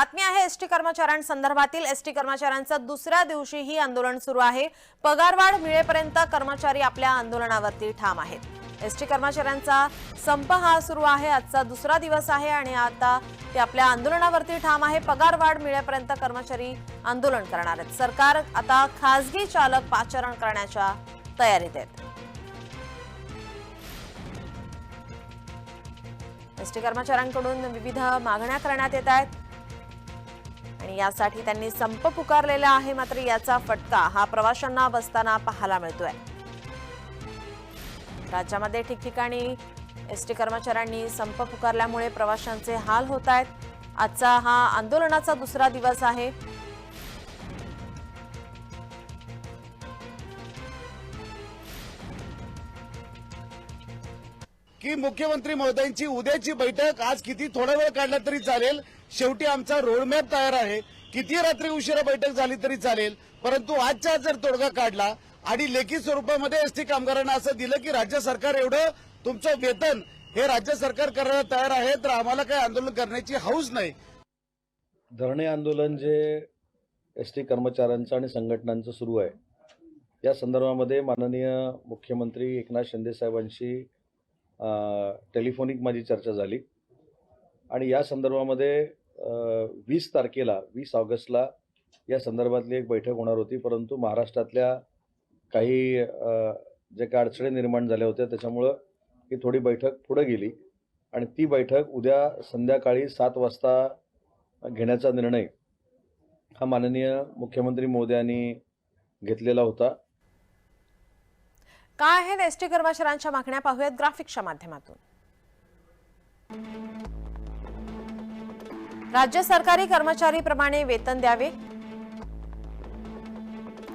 बातमी आहे ST कर्मचाऱ्यांसंदर्भातील. ST कर्मचाऱ्यांचं दुसऱ्या दिवशीही आंदोलन सुरू आहे. पगारवाढ मिळेपर्यंत कर्मचारी आपल्या आंदोलनावरती ठाम आहेत. एसटी कर्मचाऱ्यांचा संप हा सुरू आहे आजचा दुसरा दिवस आहे आणि आता ते आपल्या आंदोलनावरती ठाम आहे. पगारवाढ मिळेपर्यंत कर्मचारी आंदोलन करणार आहेत. सरकार आता खासगी चालक पाचारण करण्याच्या तयारीत आहेत. एसटी कर्मचाऱ्यांकडून विविध मागण्या करण्यात येत आहेत. आणि यासाठी त्यांनी संप पुकारलेला आहे मात्र याचा फटका हा प्रवाशांना बसताना पाहायला मिळतोय. राज्यामध्ये ठिकठिकाणी एस टी कर्मचाऱ्यांनी संप पुकारल्यामुळे प्रवाशांचे हाल होत आहेत. आजचा हा आंदोलनाचा दुसरा दिवस आहे. की मुख्यमंत्री महोदयांची उद्याची बैठक आज किती थोडा वेळ काढला तरी चालेल? शेवटी आमचा रोडमॅप तयार आहे. किती रात्री उशिरा बैठक झाली तरी चालेल? परंतु आजच्या जर तोडगा काढला आणि लेखी स्वरूपामध्ये एसटी कामगारांना असं दिलं की राज्य सरकार एवढं तुमचं वेतन हे राज्य सरकार करायला तयार आहे तर आम्हाला काही आंदोलन करण्याची हौस नाही. धरणे आंदोलन जे एस टी कर्मचाऱ्यांचं आणि संघटनांचं सुरू आहे या संदर्भामध्ये माननीय मुख्यमंत्री एकनाथ शिंदे साहेबांशी टेलिफोनिक माझी चर्चा झाली. आणि या संदर्भामध्ये वीस तारखेला वीस ऑगस्टला या संदर्भातली एक बैठक होणार होती. परंतु महाराष्ट्रातल्या काही जे काय अडचणी निर्माण झाल्या होत्या त्याच्यामुळं ही थोडी बैठक पुढे गेली. आणि ती बैठक उद्या संध्याकाळी सात वाजता घेण्याचा निर्णय हा माननीय मुख्यमंत्री मोदयांनी घेतलेला होता. काय आहेत एसटी कर्मचाऱ्यांच्या मागण्या पाहूयात ग्राफिक्सच्या माध्यमातून. राज्य सरकारी कर्मचारी प्रमाणे वेतन द्यावे.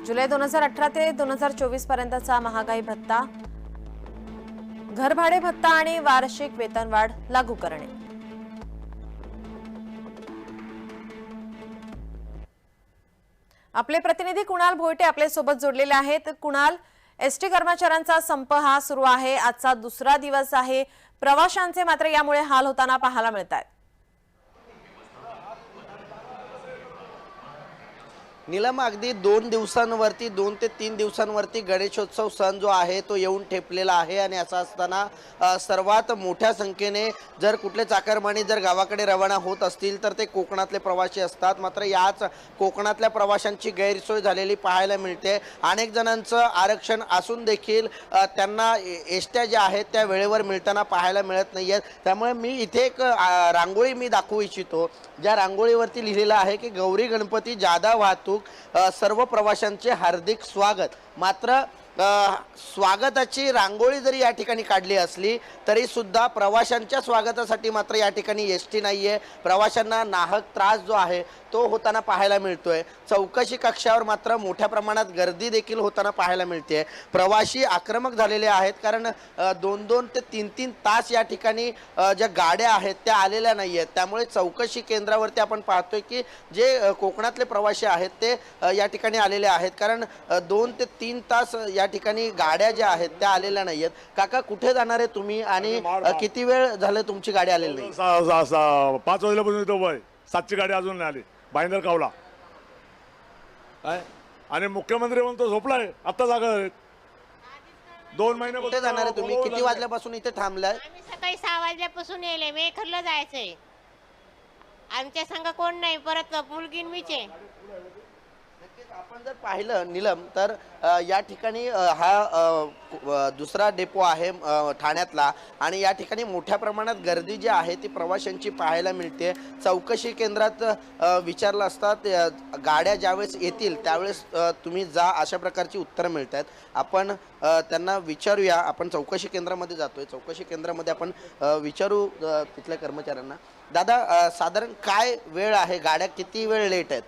जुलै दोन हजार अठरा ते दोन हजार चोवीस पर्यंतचा महागाई भत्ता. घरभाडे भत्ता आणि वार्षिक वेतनवाढ लागू करणे. आपले प्रतिनिधी कुणाल भोयटे आपल्यासोबत जोडलेले आहेत. कुणाल एसटी कर्मचाऱ्यांचा संप हा सुरू आहे. आजचा दुसरा दिवस आहे. प्रवाशांचे मात्र यामुळे हाल होताना पाहायला मिळत आहेत निलम अगदी दोन दिवसांवरती दोन ते तीन दिवसांवरती गणेशोत्सव सण जो आहे तो येऊन ठेपलेला आहे. आणि असं असताना सर्वात मोठ्या संख्येने जर कुठले चाकरमानी जर गावाकडे रवाना होत असतील तर ते कोकणातले प्रवासी असतात. मात्र याच कोकणातल्या प्रवाशांची गैरसोय झालेली पाहायला मिळते. अनेक जणांचं आरक्षण असून देखील त्यांना ए- एसट्या ज्या आहेत त्या वेळेवर मिळताना पाहायला मिळत नाही आहेत त्यामुळे मी इथे एक रांगोळी मी दाखवू इच्छितो. ज्या रांगोळीवरती लिहिलेलं आहे की गौरी गणपती जादा वाहतूक सर्व प्रवाशांचे हार्दिक स्वागत. मात्र स्वागताची रांगोळी जरी या ठिकाणी काढली असली तरी सुद्धा प्रवाशांच्या स्वागतासाठी मात्र या ठिकाणी एस टी नाही आहे प्रवाशांना नाहक त्रास जो आहे तो होताना पाहायला मिळतो आहे चौकशी कक्षावर मात्र मोठ्या प्रमाणात गर्दी देखील होताना पाहायला मिळते प्रवासी आक्रमक झालेले आहेत कारण दोन दोन ते तीन तीन तास या ठिकाणी ज्या गाड्या आहेत त्या आलेल्या नाही आहेत त्यामुळे चौकशी केंद्रावरती आपण पाहतोय की जे कोकणातले प्रवासी आहेत ते या ठिकाणी आलेले आहेत. कारण दोन ते तीन तास या ठिकाणी गाड्या ज्या आहेत त्या आलेल्या नाही आहेत काका कुठे जाणार आहे तुम्ही आणि अ, किती वेळ झालं तुमची गाडी आलेली नाही? सा- सा- सा- पाच वाजल्यापासून इथं वय सातची गाडी अजून नाही आली. भाईंदर कावला. काय? आणि मुख्यमंत्री म्हणतो झोपलाय. आता जागा आहेत दोन महिने कुठे जाणार आहे तुम्ही? किती वाजल्यापासून इथे थांबलाय? आम्ही सकाळी सहा वाजल्यापासून येले मेखरला जायचंय. आमच्या संघ कोण नाही? परत मुलगी न मीच आहे. आपण जर पाहिलं निलम तर या ठिकाणी हा दुसरा डेपो आहे ठाण्यातला. आणि या ठिकाणी मोठ्या प्रमाणात गर्दी जी आहे ती प्रवाशांची पाहायला मिळते. चौकशी केंद्रात विचारलं असतात गाड्या ज्यावेळेस येतील त्यावेळेस तुम्ही जा अशा प्रकारची उत्तरं मिळत आहेत आपण त्यांना विचारूया. आपण चौकशी केंद्रामध्ये जातोय. चौकशी केंद्रामध्ये आपण विचारू तिथल्या कर्मचाऱ्यांना. दादा साधारण काय वेळ आहे? गाड्या किती वेळ लेट आहेत?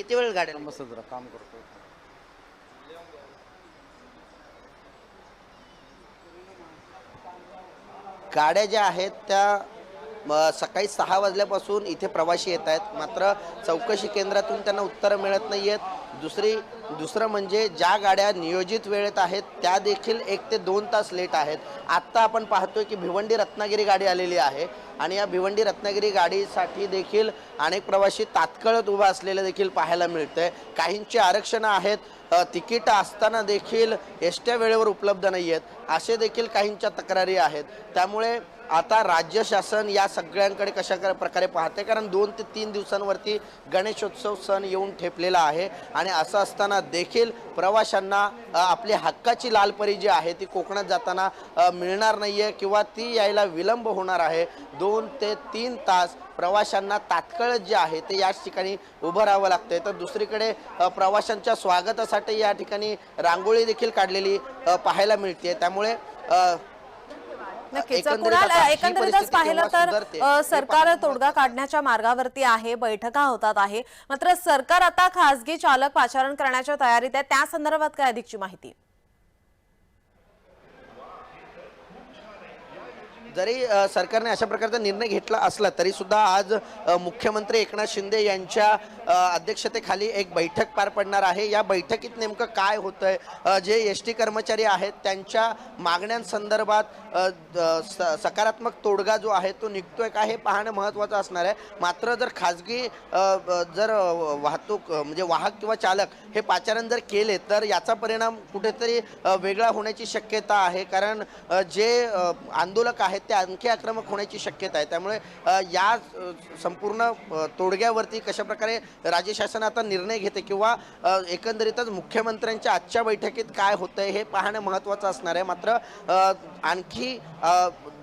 किती वेळ गाड्या जरा काम करतो. गाड्या ज्या आहेत त्या सकाळी सहा वाजल्यापासून इथे प्रवासी येत आहेत. मात्र चौकशी केंद्रातून त्यांना उत्तरं मिळत नाही आहेत दुसरी दुसरं म्हणजे ज्या गाड्या नियोजित वेळेत आहेत त्या देखील एक ते दोन तास लेट आहेत. आत्ता आपण पाहतोय की भिवंडी रत्नागिरी गाडी आलेली आहे आणि या भिवंडी रत्नागिरी गाडीसाठी देखील अनेक प्रवासी तात्काळत उभा असलेले देखील पाहायला मिळतंय. काहींची आरक्षणं आहेत तिकीटं असताना देखील एसट्या वेळेवर उपलब्ध नाही आहेत असे देखील काहींच्या तक्रारी आहेत. त्यामुळे आता राज्य शासन या सगळ्यांकडे कशा प्रकारे पाहते? कारण दोन ते तीन दिवसांवरती गणेशोत्सव सण येऊन ठेपलेला आहे. आणि असं असताना देखील प्रवाशांना आपली हक्काची लालपरी जी आहे ती कोकणात जाताना मिळणार नाही आहे किंवा ती यायला विलंब होणार आहे. दोन ते तीन तास प्रवाशांना तात्काळ जे आहे ते याच ठिकाणी उभं राहावं लागतंय. तर दुसरीकडे प्रवाशांच्या स्वागतासाठी या ठिकाणी रांगोळी देखील काढलेली पाहायला मिळते त्यामुळे नक्कीच. कुणाल एकंदरीतच पाहिलं तर सरकार तोडगा काढण्याच्या मार्गावरती आहे बैठका होतात आहे. मात्र सरकार आता खासगी चालक पाचारण करण्याच्या तयारीत आहे. त्या संदर्भात काय अधिकची माहिती? जरी सरकारने अशा प्रकारचा निर्णय घेतला असला तरी सुद्धा आज मुख्यमंत्री एकनाथ शिंदे यांच्या अध्यक्षतेखाली एक बैठक पार पडणार आहे. या बैठकीत नेमकं काय होतंय? आहे जे एस टी कर्मचारी आहेत त्यांच्या मागण्यांसंदर्भात द- स- सकारात्मक तोडगा जो आहे तो निघतोय का? हे पाहणं महत्त्वाचं असणार आहे. मात्र जर खाजगी जर वाहतूक म्हणजे वाहक किंवा चालक हे पाचारण जर केले तर याचा परिणाम कुठेतरी वेगळा होण्याची शक्यता आहे. कारण जे आंदोलक आहेत ते आणखी आक्रमक होण्याची शक्यता आहे. त्यामुळे या संपूर्ण तोडग्यावरती कशाप्रकारे राज्य शासन आता निर्णय घेते किंवा एकंदरीतच मुख्यमंत्र्यांच्या आजच्या बैठकीत काय होतंय हे पाहणं महत्त्वाचं असणार आहे. मात्र आणखी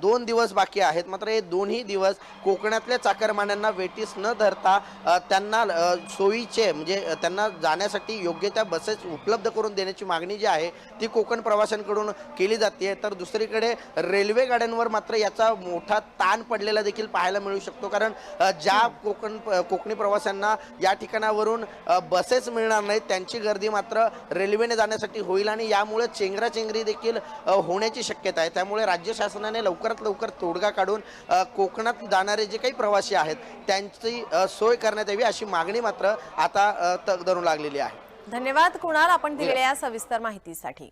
दोन दिवस बाकी आहेत. मात्र हे दोन्ही दिवस कोकणातल्या चाकरमान्यांना वेटीस न धरता त्यांना सोयीचे म्हणजे त्यांना जाण्यासाठी योग्य त्या बसेस उपलब्ध करून देण्याची मागणी जी आहे ती कोकण प्रवाशांकडून केली जाते. तर दुसरीकडे रेल्वे गाड्यांवर मात्र याचा मोठा ताण पडलेला देखील पाहायला मिळू शकतो. कारण ज्या कोकण कोकणी प्रवाशांना या ठिकाणावरून बसेस मिळणार नाहीत त्यांची गर्दी मात्र रेल्वेने जाण्यासाठी होईल आणि यामुळे चेंगराचेंगरी देखील होण्याची शक्यता आहे. त्यामुळे राज्य शासनाने लवकरात लवकर तोडगा काढून कोकणात जाणारे जे काही प्रवासी आहेत त्यांची सोय करण्यात यावी अशी मागणी मात्र आता तग धरू लागलेली आहे. धन्यवाद कुणाल. आपण दिलेल्या या सविस्तर माहितीसाठी.